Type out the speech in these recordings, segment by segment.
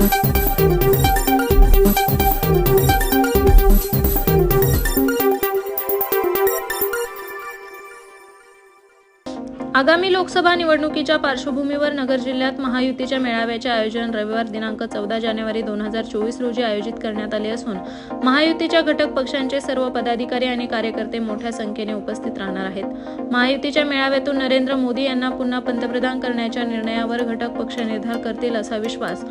thank you आगामी लोकसभा निवडणुकीच्या पार्श्वभूमीवर नगर जिल्ह्यात महायुतीच्या मेळाव्याचे आयोजन रविवार दिनांक चौदा जानेवारी दोन हजार चोवीस रोजी आयोजित करण्यात आले असून महायुतीच्या घटक पक्षांचे सर्व पदाधिकारी आणि कार्यकर्ते मोठ्या संख्येने उपस्थित राहणार आहेत. महायुतीच्या मेळाव्यातून नरेंद्र मोदी यांना पुन्हा पंतप्रधान करण्याच्या निर्णयावर घटक पक्ष निर्धार करतील असा विश्वास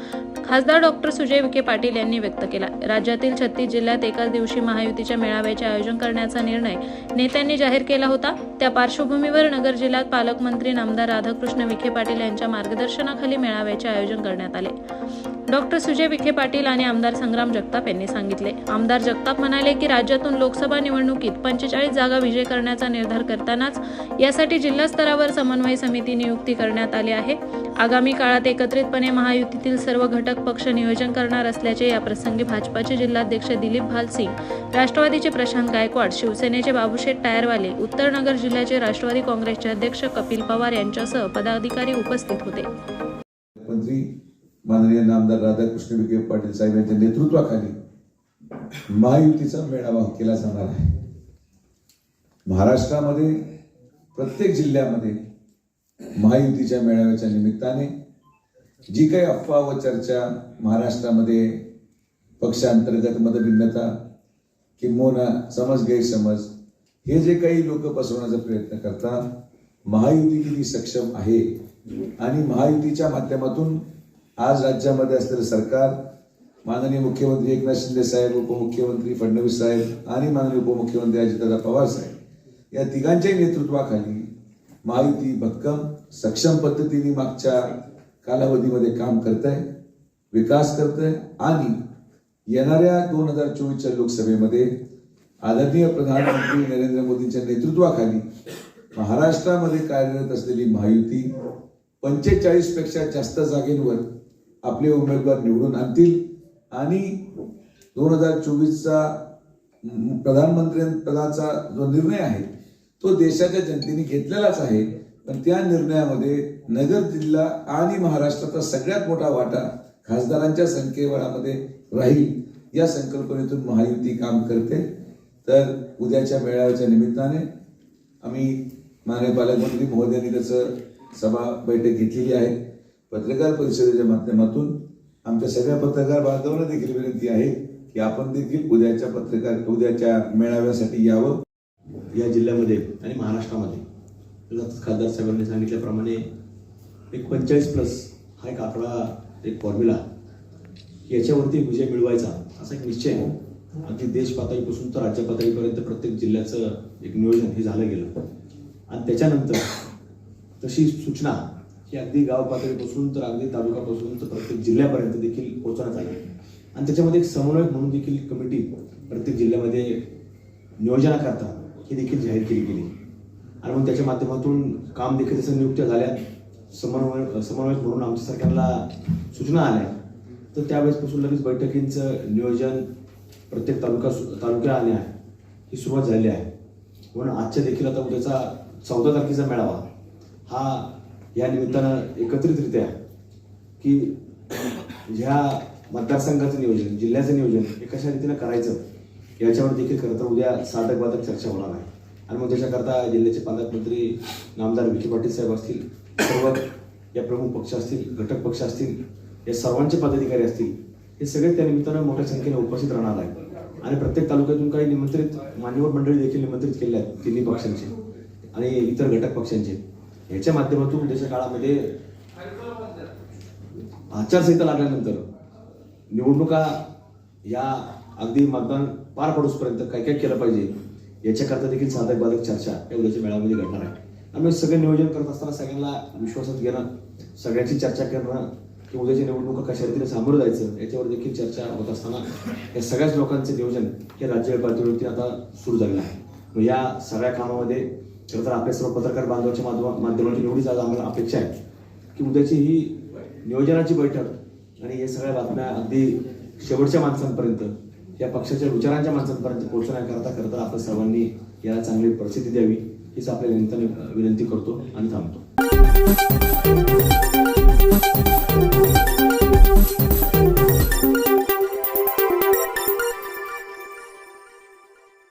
खासदार डॉक्टर सुजय विखे पाटील यांनी व्यक्त केला. राज्यातील छत्तीस जिल्ह्यात एकाच दिवशी महायुतीच्या मेळाव्याचे आयोजन करण्याचा निर्णय नेत्यांनी जाहीर केला होता. त्या पार्श्वभूमीवर नगर जिल्ह्यात पालकमंत्री नामदार राधाकृष्ण विखे पाटील यांच्या मार्गदर्शनाखाली मेळाव्याचे आयोजन करण्यात आले. डॉक्टर सुजय विखे पाटील आणि आमदार संग्राम जगताप यांनी सांगितले. आमदार जगताप म्हणाले की राज्यातून लोकसभा निवडणुकीत पंचेचाळीस जागा विजय करण्याचा निर्धार करतानाच यासाठी जिल्हा स्तरावर समन्वय समिती नियुक्ती करण्यात आली आहे. आगामी काळात एकत्रितपणे महायुतीतील सर्व घटक पक्ष नियोजन करणार असल्याचे याप्रसंगी भाजपाचे जिल्हाध्यक्ष दिलीप भालसिंग राष्ट्रवादीचे प्रशांत गायकवाड शिवसेनेचे बाबूशेठ टायरवाले उत्तर नगर जिल्ह्याचे राष्ट्रवादी काँग्रेसचे अध्यक्ष कपिल पवार यांच्यासह पदाधिकारी उपस्थित होते. माननीय नामदार राधाकृष्ण विखे पाटील साहेब यांच्या नेतृत्वाखाली महायुतीचा मेळावा केला जाणार आहे. महाराष्ट्रामध्ये प्रत्येक जिल्ह्यामध्ये महायुतीच्या मेळाव्याच्या निमित्ताने जी काही अफवा व चर्चा महाराष्ट्रामध्ये पक्षांतर्गत मतभिन्नता किंबहुना समज गैरसमज हे जे काही लोक पसरवण्याचा प्रयत्न करतात महायुती किती सक्षम आहे आणि महायुतीच्या माध्यमातून आज राज्यामध्ये असलेलं सरकार माननीय मुख्यमंत्री एकनाथ शिंदे साहेब उपमुख्यमंत्री फडणवीस साहेब आणि माननीय उपमुख्यमंत्री अजितदादा पवार साहेब या तिघांच्याही नेतृत्वाखाली महायुती भक्कम सक्षम पद्धतीने मागच्या कालावधीमध्ये काम करत आहे विकास करत आहे आणि येणाऱ्या दोन हजार चोवीसच्या लोकसभेमध्ये आदरणीय प्रधानमंत्री नरेंद्र मोदींच्या नेतृत्वाखाली महाराष्ट्रामध्ये कार्यरत असलेली महायुती पंचेचाळीसपेक्षा जास्त जागेंवर आपले उमेदवार निवडून आणतील. आणि दोन हजार चोवीसचा प्रधानमंत्र्यांपदाचा जो निर्णय आहे तो देशाच्या जनतेने घेतलेलाच आहे. पण त्या निर्णयामध्ये नगर जिल्हा आणि महाराष्ट्राचा सगळ्यात मोठा वाटा खासदारांच्या संख्येबळामध्ये राहील. या संकल्पनेतून महायुती काम करते. तर उद्याच्या मेळाव्याच्या निमित्ताने आम्ही माननीय पालकमंत्री महोदयांनी त्याचं सभा बैठक घेतलेली आहे. पत्रकार परिषदेच्या माध्यमातून आमच्या सगळ्या पत्रकार बांधवांना देखील विनंती आहे की आपण देखील उद्याच्या पत्रकार उद्याच्या मेळाव्यासाठी यावं. या जिल्ह्यामध्ये आणि महाराष्ट्रामध्ये. खासदार साहेबांनी सांगितल्याप्रमाणे एक पंचेचाळीस प्लस हा एक आकडा एक फॉर्म्युला याच्यावरती विजय मिळवायचा असा एक निश्चय आहे. अगदी देश पातळीपासून तर राज्य पातळीपर्यंत प्रत्येक जिल्ह्याचं एक नियोजन हे झालं गेलं. आणि त्याच्यानंतर तशी सूचना ही अगदी गाव पातळीपासून तर अगदी तालुक्यापासून तर प्रत्येक जिल्ह्यापर्यंत देखील पोहोचवण्यात आली आणि त्याच्यामध्ये एक समन्वयक म्हणून देखील कमिटी प्रत्येक जिल्ह्यामध्ये नियोजनाकरता ही देखील जाहीर केली गेली. आणि मग त्याच्या माध्यमातून काम देखील त्याच्या नियुक्त्या झाल्या समन्वय समन्वयक म्हणून आमच्या सरकारला सूचना आल्या तर त्यावेळेसपासून लगेच बैठकींचं नियोजन प्रत्येक तालुका तालुक्या आले आहे. ही सुरुवात झाली आहे. म्हणून आजच्या देखील आता उद्याचा चौदा तारखेचा मेळावा हा या निमित्तानं एकत्रितरित्या की ह्या मतदारसंघाचं नियोजन जिल्ह्याचं नियोजन हे कशा रीतीनं करायचं याच्यावर देखील खरं तर उद्या साधक बाधक चर्चा होणार आहे. आणि मग त्याच्याकरता जिल्ह्याचे पालकमंत्री नामदार विखे पाटील साहेब असतील सर्व या प्रमुख पक्ष असतील घटक पक्ष असतील या सर्वांचे पदाधिकारी असतील हे सगळे त्या निमित्तानं मोठ्या संख्येने उपस्थित राहणार आहे आणि प्रत्येक तालुक्यातून काही निमंत्रित मान्यवर मंडळी देखील निमंत्रित केले आहेत तिन्ही पक्षांचे आणि इतर घटक पक्षांचे. ह्याच्या माध्यमातून उद्याच्या काळामध्ये आचारसंहिता लागल्यानंतर निवडणुका या अगदी मतदान पार पडूसपर्यंत काय काय केलं पाहिजे याच्याकरता देखील साधक बाधक चर्चा या उद्याच्या मेळाव्यामध्ये घडणार आहे. आम्ही सगळे नियोजन करत असताना सगळ्यांना विश्वासात घेणं सगळ्यांची चर्चा करणं की उद्याची निवडणुका कशा रीतीने सामोरं जायचं याच्यावर देखील चर्चा होत असताना या सगळ्याच लोकांचे नियोजन हे राज्य पातळीवरती आता सुरू झालेलं आहे. मग या सगळ्या कामामध्ये खरं तर आपल्या सर्व पत्रकार बांधवाच्या माध्यमा माध्यमातून एवढीच आज आम्हाला अपेक्षा आहे की उद्याची ही नियोजनाची बैठक आणि हे सगळ्या बातम्या अगदी शेवटच्या माणसांपर्यंत या पक्षाच्या विचारांच्या माणसांपर्यंत पोहोचण्याकरता करता तर आपण सर्वांनी याला चांगली प्रसिद्धी द्यावी हीच आपल्या निमित्ताने विनंती करतो आणि थांबतो.